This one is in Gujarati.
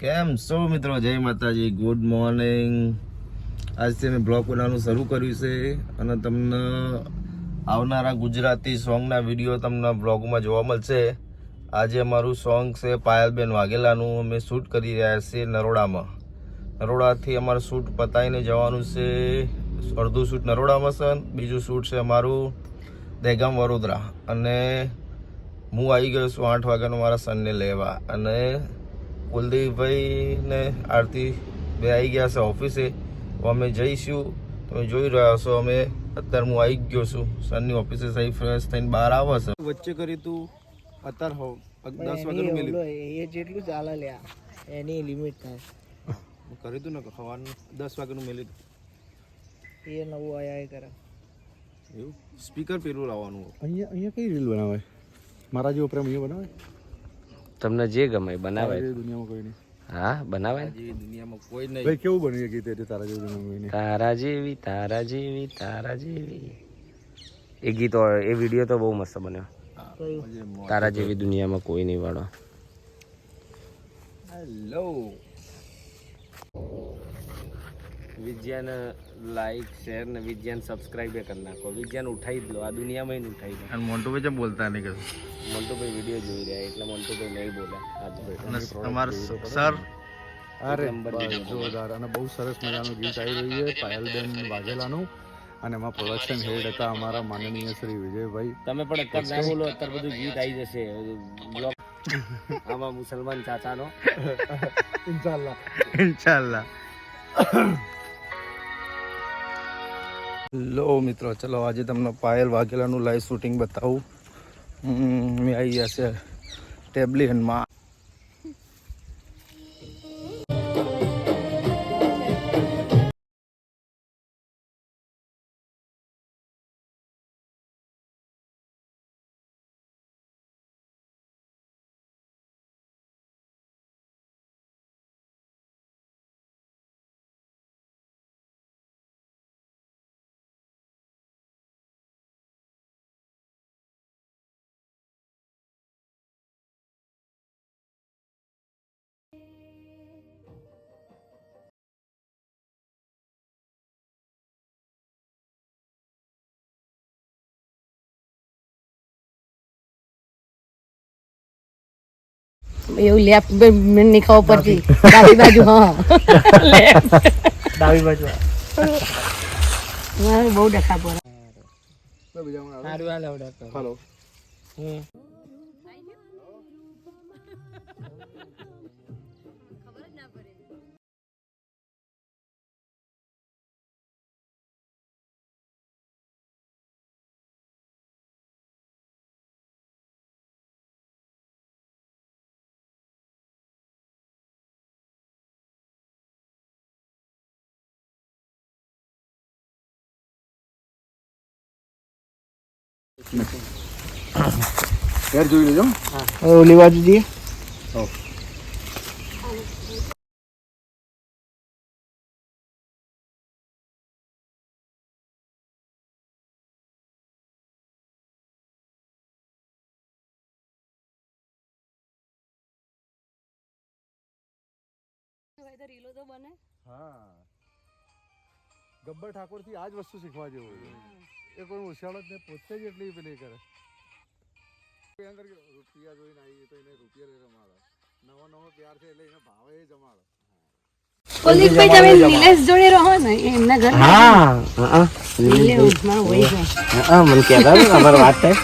કેમ છો મિત્રો? જય માતાજી ગુડ મોર્નિંગ આજથી મેં બ્લોગ બનાવવાનું શરૂ કર્યું છે અને તમને આવનારા ગુજરાતી સોંગના વીડિયો તમને બ્લોગમાં જોવા મળશે. આજે અમારું સોંગ છે પાયલબેન વાઘેલાનું. અમે શૂટ કરી રહ્યા છીએ નરોડામાં. નરોડાથી અમારું શૂટ પતાવીને જવાનું છે. અડધું શૂટ નરોડામાં છે બીજું શૂટ છે અમારું દહેગામ વડોદરા. અને હું આવી ગયો છું આઠ વાગ્યાનો મારા સનને લેવા. અને કુલદીપભાઈ ને આરતી બે આવી ગયા છે ઓફિસે. અમે જઈશું. તમે જોઈ રહ્યા છો અમે અત્યારે હું આવી ગયો છું. સરની ઓફિસે સહી ફ્રેશ થઈને બહાર આવે છે. વચ્ચે કરી તું અત્યારે હોવ. દસ વાગ્યાનું મેલ્યું. એ જેટલું ચાલે લ્યા એની લિમિટ થાય. કરી તું ને ખવાનું દસ વાગ્યાનું મેલ્યું. એ નવું આયા એ કરે. એવું? સ્પીકર પેલું લાવવાનું અહીંયા અહીંયા કઈ રીલ બનાવે મારા જેવો પ્રેમ અહીંયા બનાવે તમને જે ગમે એ બનાવે દુનિયામાં કોઈ નહીં. હા બનાવે દુનિયામાં કોઈ નહીં. ભાઈ કેવું બની એ ગીત એટલે તારા જેવી કોઈ નહીં? તારા જેવી તારા જેવી તારા જેવી. એ ગીત એ વીડિયો તો બહુ મસ્ત બન્યો. તારા જેવી દુનિયામાં કોઈ નહીં વાળો. હેલો વિજ્ઞાન લાઈક શેર ને વિજ્ઞાન સબસ્ક્રાઇબ કરી નાખો. વિજ્ઞાન ઉઠાઈ જ લો. આ દુનિયામાં ઉઠાઈ લો અને મોન્ટુભાઈ જેમ બોલતા નહીં કશું? મોન્ટુભાઈ વીડિયો જોઈ રહ્યા એટલે મોન્ટુભાઈ નહીં બોલે. આજ અને તમારા સર? અરે જોરદાર. અને બહુ સરસ મજાનું ગીત આવી રહ્યું છે પાયલબેન વાઘેલાનું. અને એમાં પ્રોડક્શન હેડ હતા અમારા માનનીય શ્રી વિજયભાઈ. તમે પણ અત્યારે ના બોલો અત્યારે બધું ગીત આવી જશે. બ્લોગ આમાં મુસલમાન ચાચાનો. ઇન્શાલ્લાહ. ઇન્શાલ્લાહ. લો મિત્રો, ચલો આજે તમને પાયલ વાઘેલાનું લાઈવ શૂટિંગ બતાવું. મેં આવી ગયા છે ટેબ્લિયનમાં એવું લેફ્ટ નહીં ખાવા પડતી ડાબી બાજુ હા. ડાબી બાજુ બહુ ડખા પડે. હાલ હલો. યાર જોઈ લેજો હવે ઓલી બાજુ જઈએ હા ગબ્બર ઠાકોરથી આ જ વસ્તુ શીખવા જેવું છે એ કોઈ હોશિયાર જ ને પોતે જ એટલી પેલી કરે. અંદર રૂપિયા જોઈને આવી તો એને રૂપિયા લઈ રમાડે નવો નવો પ્યાર છે એટલે એને ભાવે એ જમાડે. કુલદીપભાઈ તમે નિલેશ જોડે રહો ને એમના ઘર હા નિલેશ મારો વહી જાય હા મને કહેતા ને, અમારી વાત થાય.